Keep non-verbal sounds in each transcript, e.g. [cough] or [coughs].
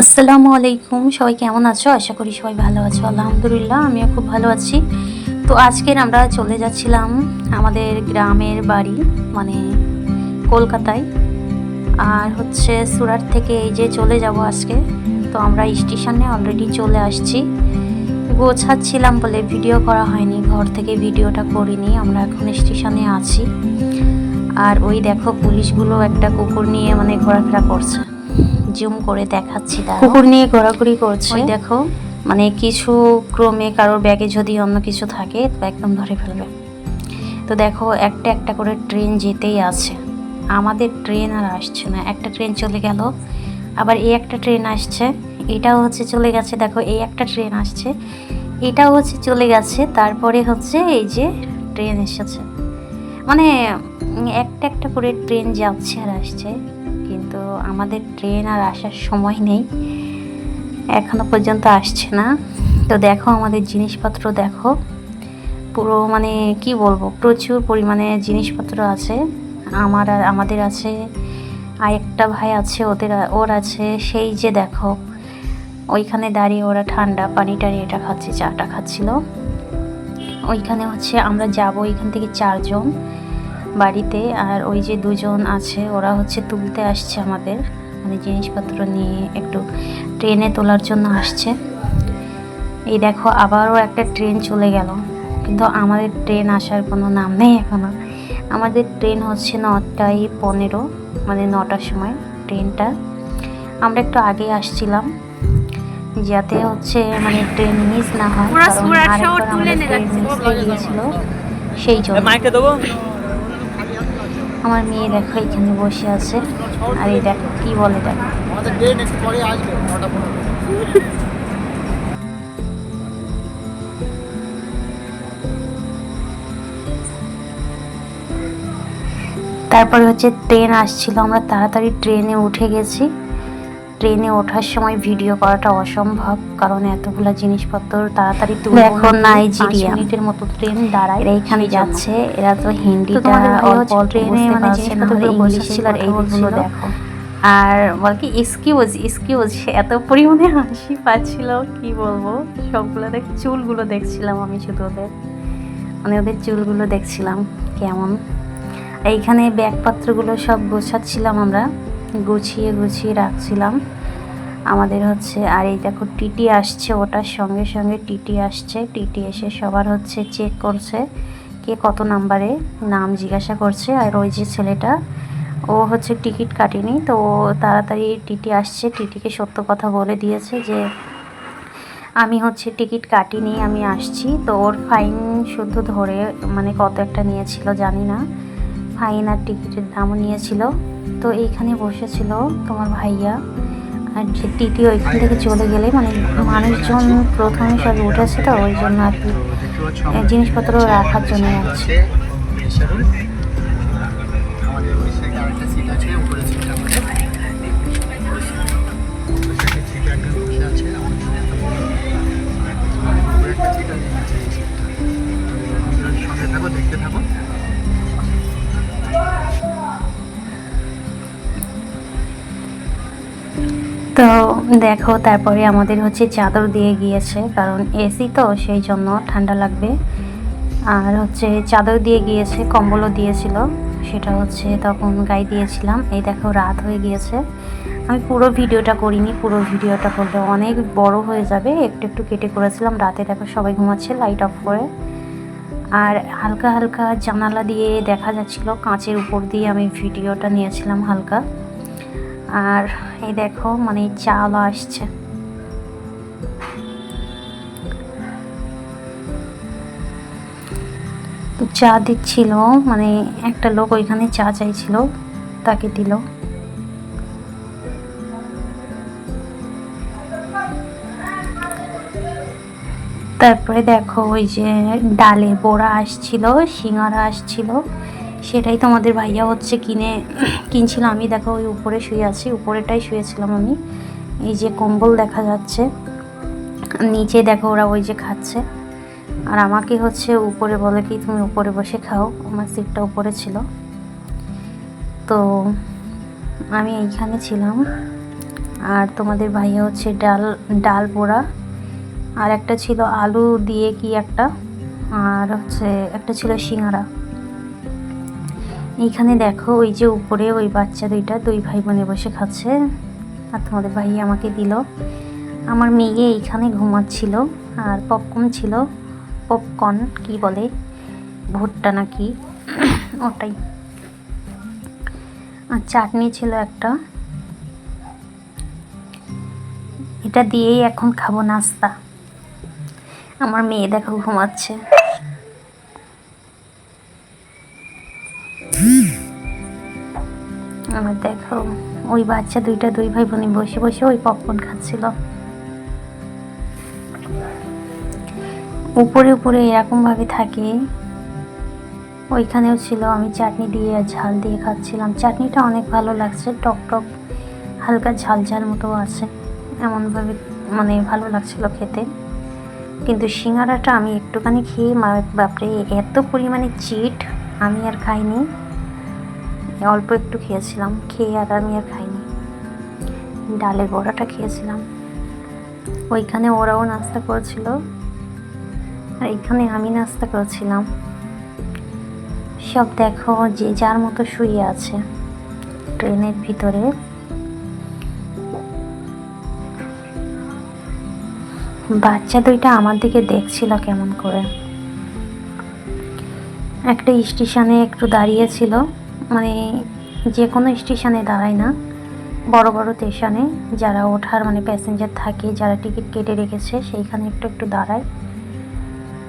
আসসালামু আলাইকুম। সবাই কেমন আছো? আশা করি সবাই ভালো আছো। আলহামদুলিল্লাহ, আমিও খুব ভালো আছি। তো আজকের আমরা চলে যাচ্ছিলাম আমাদের গ্রামের বাড়ি মানে কলকাতায়। আর হচ্ছে সুরাট থেকে এই যে চলে যাব আজকে। তো আমরা স্টেশনে অলরেডি চলে আসছি। গোছাচ্ছিলাম বলে ভিডিও করা হয়নি, ঘর থেকে ভিডিওটা করিনি। আমরা এখন স্টেশনে আছি। আর ওই দেখো পুলিশগুলো একটা কুকুর নিয়ে মানে ঘোরাফেরা করছে। জুম করে দেখাচ্ছি। কুকুর নিয়ে ঘোরাঘুরি করছে। ওই দেখো মানে কিছু ক্রমে কারোর ব্যাগে যদি অন্য কিছু থাকে তো একদম ধরে ফেলবে। তো দেখো একটা একটা করে ট্রেন যেতেই আছে। আমাদের ট্রেন আর আসছে না। একটা ট্রেন চলে গেল আবার এই একটা ট্রেন আসছে। এটাও হচ্ছে চলে গেছে দেখো এই একটা ট্রেন আসছে। এটাও হচ্ছে চলে গেছে তারপরে হচ্ছে এই যে ট্রেন এসেছে। মানে একটা একটা করে ট্রেন যাচ্ছে আর আসছে। কিন্তু আমাদের ট্রেন আর আসার সময় নেই। এখনও পর্যন্ত আসছে না। তো দেখো আমাদের জিনিসপত্র দেখো। পুরো মানে কি বলব, প্রচুর পরিমাণে জিনিসপত্র আছে। আমার আর আমাদের আছে, আর একটা ভাই আছে, ওদের ওর আছে। সেই যে দেখো, ওইখানে দাঁড়িয়ে ওরা ঠান্ডা পানি টানি এটা খাচ্ছে, চাটা খাচ্ছিল। ওইখানে হচ্ছে আমরা যাব ওইখান থেকে চারজন। বাড়িতে আর ওই যে দুজন আছে ওরা হচ্ছে তুলতে আসছে আমাদের। মানে জিনিসপত্র নিয়ে একটু ট্রেনে তোলার জন্য আসছে। এই দেখো আবারও একটা ট্রেন চলে গেল। কিন্তু আমাদের ট্রেন আসার কোনো নাম নেই এখনও। আমাদের ট্রেন হচ্ছে নটায় পনেরো মানে নটার সময় ট্রেনটা। আমরা একটু আগে আসছিলাম যাতে হচ্ছে মানে ট্রেন মিস না হয় পুরা কারণ আরেকবার আমাদের ট্রেন মিস হয়ে গিয়েছিল সেই জন্য। মাইকে দেবো? আমার মেয়ে দেখো এখানে বসে আছে। আর এটা দেখো কি বলে দেখো তারপরে হচ্ছে ট্রেন আসছিল আমরা তাড়াতাড়ি ট্রেনে উঠে গেছি। ট্রেনে ওঠার সময় ভিডিও করাটা অসম্ভব কারণ এতগুলা জিনিসপত্র তাড়াতাড়ি তুলে এখন নাইজেরিয়া মিনিটের মতো ট্রেন দাঁড়ায় এরা এখানে যাচ্ছে এরা তো হিন্দিটা তোমাদের অল্প ট্রেনে মানে জিনিসপত্রগুলো বসেছিল আর এই কথাগুলো দিচ্ছিল। দেখো। আর বল কি এক্সকিউজ এক্সকিউজ এত পরিমাণে হাসি পাচ্ছিল কি বলব? সবগুলো দেখ চুলগুলো দেখছিলাম আমি শুধু ওদের। মানে ওদের চুলগুলো দেখছিলাম কেমন। এইখানে ব্যাগপত্রগুলো সব গোছাচ্ছিলাম আমরা। গুছিয়ে গুছিয়ে রাখছিলাম। আমাদের হচ্ছে, আর এই দেখো টিটি আসছে ওটার সঙ্গে সঙ্গে টিটি আসছে। টিটি এসে সবার হচ্ছে চেক করছে কে কত নাম্বারে নাম জিজ্ঞাসা করছে। আর ওই যে ছেলেটা, ও হচ্ছে টিকিট কাটেনি। তো তাড়াতাড়ি টিটি আসছে, টিটিকে সত্য কথা বলে দিয়েছে যে, আমি হচ্ছে টিকিট কাটিনি, আমি আসছি। তো ওর ফাইন শুধু ধরে মানে কত একটা নিয়েছিল জানি না। ফাইন আর টিকিটের দামও নিয়েছিল। তো এইখানে বসেছিল তোমার ভাইয়া। আর যে টিটি ওইখান থেকে চলে গেলে মানে মানুষজন প্রথমে সব উঠেছে তো ওই জন্য আর কি জিনিসপত্র রাখার জন্য আছে তো দেখো, তারপরে আমাদের হচ্ছে চাদর দিয়ে গিয়েছে, কারণ এসি তো, সেই জন্য ঠান্ডা লাগবে। আর হচ্ছে চাদর দিয়ে গিয়েছে, কম্বলও দিয়েছিল, সেটা হচ্ছে তখন গায়ে দিয়েছিলাম। এই দেখো, রাত হয়ে গিয়েছে। আমি পুরো ভিডিওটা করিনি, পুরো ভিডিওটা করলে অনেক বড় হয়ে যাবে। একটু একটু কেটে করেছিলাম, রাতে দেখো সবাই ঘুমাচ্ছে লাইট অফ করে। আর হালকা হালকা জানালা দিয়ে দেখা যাচ্ছিল, কাঁচের উপর দিয়ে আমি ভিডিওটা নিয়েছিলাম হালকা। আর এই দেখো মানে চাল আসছে। তো চা দিচ্ছিল মানে একটা লোক ওইখানে চা চাইছিল, তাকে দিল। তারপরে দেখো ওই যে ডালে বড়া আসছিল, সিঙ্গারা আসছিল। সেটাই তোমাদের ভাইয়া হচ্ছে কিনে কিনছিল আমি দেখো ওই উপরে শুয়ে আছি, উপরেটাই শুয়েছিলাম আমি। এই যে কম্বল দেখা যাচ্ছে, নিচে দেখো ওরা ওই যে খাচ্ছে। আর আমাকে হচ্ছে উপরে বলে কি, তুমি উপরে বসে খাও। আমার সিটটা উপরে ছিল। তো আমি এইখানে ছিলাম। আর তোমাদের ভাইয়া হচ্ছে ডাল ডাল পোড়া। আর একটা ছিল আলু দিয়ে কি একটা, আর হচ্ছে একটা ছিল সিঙ্গারা। এইখানে দেখো, ওই যে উপরে ওই বাচ্চা দুইটা দুই ভাই বোনে বসে খাচ্ছে। আর তোমাদের ভাই আমাকে দিল। আমার মেয়ে এইখানে ঘুমাচ্ছিল আর পপকর্ন ছিল। পপকর্ন কি বলে? ভুট্টা নাকি? [coughs] ওটাই। আর চাটনি ছিল একটা। এটা দিয়েই এখন খাব নাস্তা। আমার মেয়ে দেখো ঘুমাচ্ছে। ওই বাচ্চা দুইটা দুই ভাই বোনে বসে বসে ওই পপকর্ন খাচ্ছিল। উপরে উপরে এরকম ভাবে থাকে, ওইখানেও ছিল, আমি চাটনি দিয়ে ঝাল দিয়ে খাচ্ছিলাম। চাটনিটা অনেক ভালো লাগছে, টক টক, হালকা ঝাল ঝাল মতো আছে এমনভাবে মানে ভালো লাগছিল খেতে। কিন্তু সিঙ্গারাটা আমি একটুখানি খেয়ে মা- বাপরে এত পরিমাণে চিট আমি আর খাইনি। অল্প একটু খেয়েছিলাম, খেয়ে আর আমি আর খাইনি। ডালের বড়াটা খেয়েছিলাম। ওইখানে ওরাও নাস্তা করেছিল, আর এখানে আমি নাস্তা করেছিলাম। সব দেখো যে যার মতো শুয়ে আছে ট্রেনের ভিতরে। বাচ্চা দুইটা আমার দিকে দেখছিল কেমন করে। একটা স্টেশনে একটু দাঁড়িয়েছিল মানে যে কোনো স্টেশনে দাঁড়ায় না, বড় বড় স্টেশনে যারা ওঠার মানে প্যাসেঞ্জার থাকে, যারা টিকিট কেটে রেখেছে, সেইখানে একটু একটু দাঁড়ায়।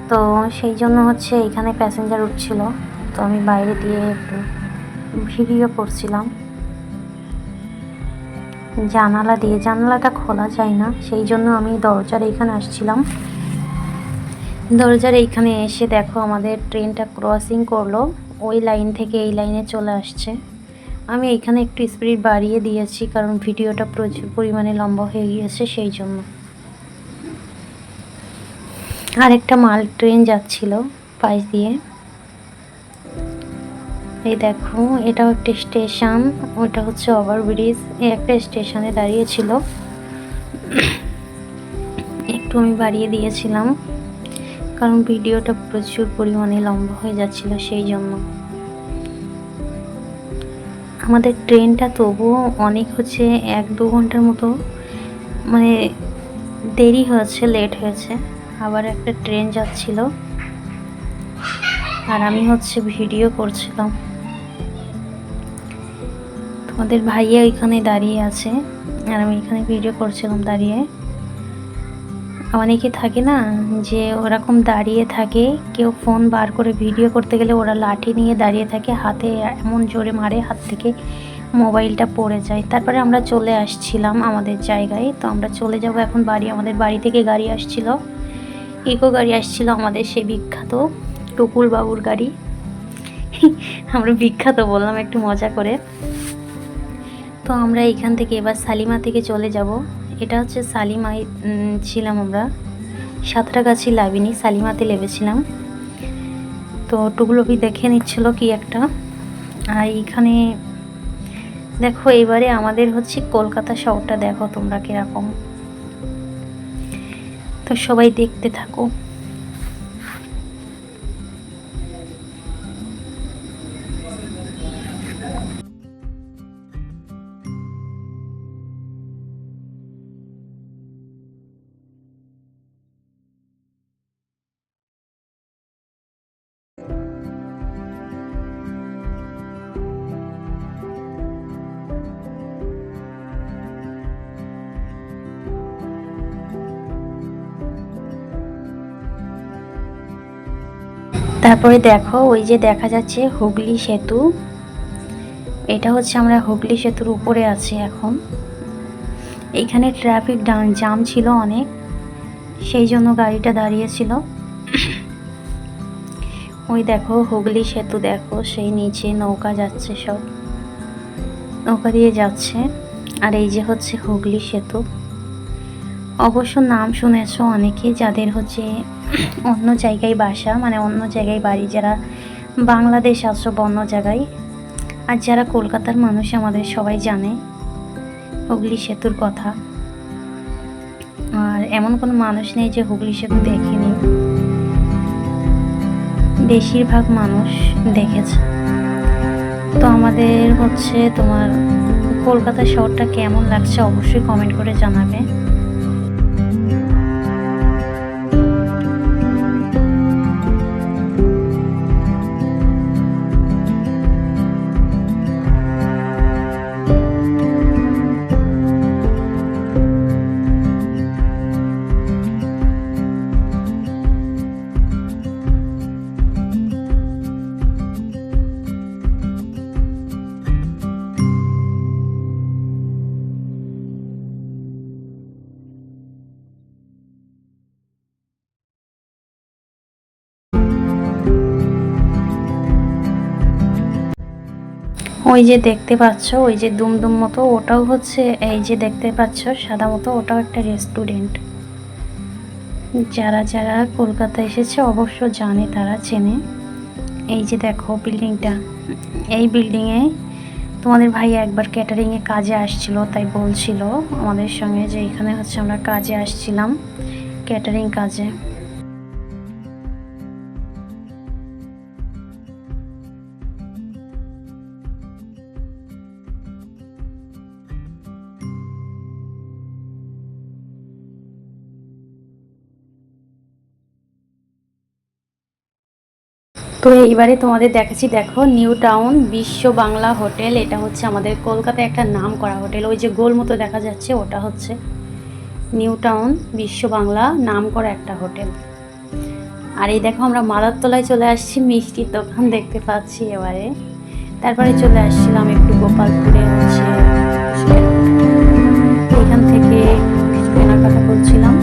তো সেই জন্য হচ্ছে এখানে প্যাসেঞ্জার উঠছিল। তো আমি বাইরে দিয়ে একটু ভিডিও করছিলাম। জানালা দিয়ে, জানালাটা খোলা যায় না, সেই জন্য আমি দরজার এইখানে আসছিলাম। দরজার এইখানে এসে দেখো আমাদের ট্রেনটা ক্রসিং করল। ওই লাইন থেকে এই লাইনে চলে আসছে। আমি এখানে একটু স্পিড বাড়িয়ে দিয়েছি, কারণ ভিডিওটা প্রচুর পরিমাণে লম্বা হয়ে গিয়েছে সেই জন্য। আরেকটা মাল ট্রেন যাচ্ছিল পাশ দিয়ে। এই দেখো, এটাও একটা স্টেশন, ওটা হচ্ছে ওভারব্রিজ। এই একটা স্টেশনে দাঁড়িয়েছিল একটু আমি বাড়িয়ে দিয়েছিলাম। কারণ ভিডিওটা প্রচুর পরিমাণে লম্বা হয়ে যাচ্ছিল সেই জন্য। আমাদের ট্রেনটা তবুও অনেক হচ্ছে এক দু ঘণ্টার মতো মানে দেরি হয়েছে, লেট হয়েছে। আবার একটা ট্রেন যাচ্ছিল আর আমি হচ্ছে ভিডিও করছিলাম। তোমাদের ভাইয়া ওইখানে দাঁড়িয়ে আছে আর আমি এখানে ভিডিও করছিলাম দাঁড়িয়ে। অনেকে থাকে না যে ওরকম দাঁড়িয়ে থাকে, কেউ ফোন বার করে ভিডিও করতে গেলে ওরা লাঠি নিয়ে দাঁড়িয়ে থাকে, হাতে এমন জোরে মারে, হাত থেকে মোবাইলটা পড়ে যায়। তারপরে আমরা চলে আসছিলাম আমাদের জায়গায়, তো আমরা চলে যাব এখন বাড়ি, আমাদের বাড়ি থেকে গাড়ি আসছিল। ইকো গাড়ি আসছিল আমাদের, সেই বিখ্যাত টুকুল বাবুর গাড়ি। আমরা বিখ্যাত বললাম একটু মজা করে। তো আমরা এখান থেকে এবার সালিমা থেকে চলে যাব। এটা হচ্ছে সালিমাই ছিলাম আমরা। সাঁতরাগাছি লাভিনি, সালিমাতে লেবেছিলাম। তো টুকলবি দেখে নিচ্ছিল কি একটা। আর এখানে দেখো, এবারে আমাদের হচ্ছে কলকাতা শহরটা দেখো তোমরা কীরকম। তো সবাই দেখতে থাকো। তারপরে দেখো, ওই যে দেখা যাচ্ছে হুগলি সেতু। এটা হচ্ছে আমরা হুগলি সেতুর উপরে আছি এখন। এইখানে ট্রাফিক জাম ছিল অনেক, সেই জন্য গাড়িটা দাঁড়িয়েছিল। ওই দেখো, হুগলি সেতু দেখো, সেই নিচে নৌকা যাচ্ছে সব। নৌকা দিয়ে যাচ্ছে, আর এই যে হচ্ছে হুগলি সেতু। অবশ্য নাম শুনেছো অনেকে, যাদের হচ্ছে অন্য জায়গায় বাসা মানে অন্য জায়গায় বাড়ি, যারা বাংলাদেশ বা অন্য জায়গায়, আর যারা কলকাতার মানুষ, আমাদের সবাই জানে হুগলি সেতুর কথা। আর এমন কোনো মানুষ নেই যে হুগলি সেতু দেখেনি। বেশিরভাগ মানুষ দেখেছে। তো আমাদের হচ্ছে তোমার কলকাতা শহরটা কেমন লাগছে অবশ্যই কমেন্ট করে জানাবে। ওই যে দেখতে পাচ্ছ, ওই যে দুমদুম মতো, ওটাও হচ্ছে, এই যে দেখতে পাচ্ছ, সাদা মতো, ওটাও একটা রেস্টুরেন্ট যারা যারা কলকাতা এসেছে, অবশ্য জানে, তারা চেনে। এই যে দেখো বিল্ডিংটা এই বিল্ডিংয়ে তোমাদের ভাই একবার ক্যাটারিংয়ে কাজে আসছিল, তাই বলছিল আমাদের সঙ্গে যে এখানে হচ্ছে আমরা কাজে আসছিলাম ক্যাটারিং কাজে। তো এইবারে তোমাদের দেখাচ্ছি, দেখো নিউ টাউন বিশ্ব বাংলা হোটেল। এটা হচ্ছে আমাদের কলকাতায় একটা নাম করা হোটেল। ওই যে গোল মতো দেখা যাচ্ছে, ওটা হচ্ছে নিউ টাউন বিশ্ব বাংলা নাম করা একটা হোটেল। আর এই দেখো, আমরা মাদারতলায় চলে আসছি, মিষ্টির দোকান দেখতে পাচ্ছি এবারে। তারপরে চলে আসছিলাম একটু গোপালপুরে হচ্ছে এখান থেকে কেনাকাটা করছিলাম।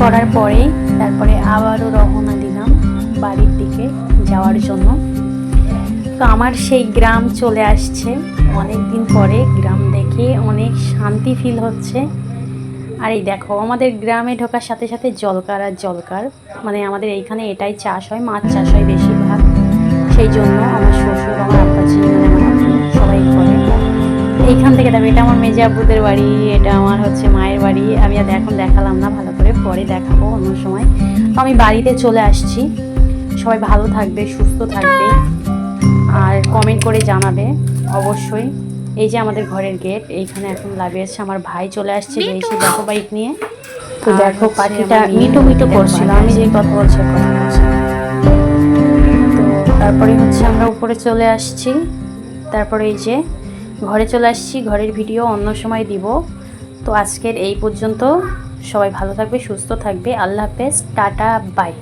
করার পরে তারপরে আবারও দিকে যাওয়ার জন্য। তো আমার সেই গ্রাম চলে আসছে। অনেক দিন পরে গ্রাম দেখে অনেক শান্তি ফিল হচ্ছে। আর এই দেখো, আমাদের গ্রামে ঢোকার সাথে সাথে জলকার আর জলকার। মানে আমাদের এইখানে এটাই চাষ হয়, মাছ চাষ হয় বেশিরভাগ। সেই জন্য আমার শ্বশুর আমার আব্বাজি সবাই করে। এইখান থেকে দেখো, এটা আমার মেজে আব্বুদের বাড়ি, এটা আমার হচ্ছে মায়ের বাড়ি। আমি আর এখন দেখালাম না, ভালো করে পরে দেখাবো অন্য সময়। তো আমি বাড়িতে চলে আসছি। সবাই ভালো থাকবে সুস্থ থাকবে। আর কমেন্ট করে জানাবে অবশ্যই। এই যে আমাদের ঘরের গেট এইখানে এখন লাগিয়েছে আমার ভাই চলে আসছে যে এসে দেখো বাইক নিয়ে। তো দেখো পাখিটা মিটু মিটু করছিল। আমি যে কথা বলছি কথা বলছি। তো তারপরে হচ্ছে আমরা উপরে চলে আসছি। তারপরে এই যে ঘরে চলে আসছি ঘরের ভিডিও অন্য সময় দিব। তো আজকের এই পর্যন্ত সবাই ভালো থাকবে সুস্থ থাকবে। আল্লাহ হাফেজ টাটা বাই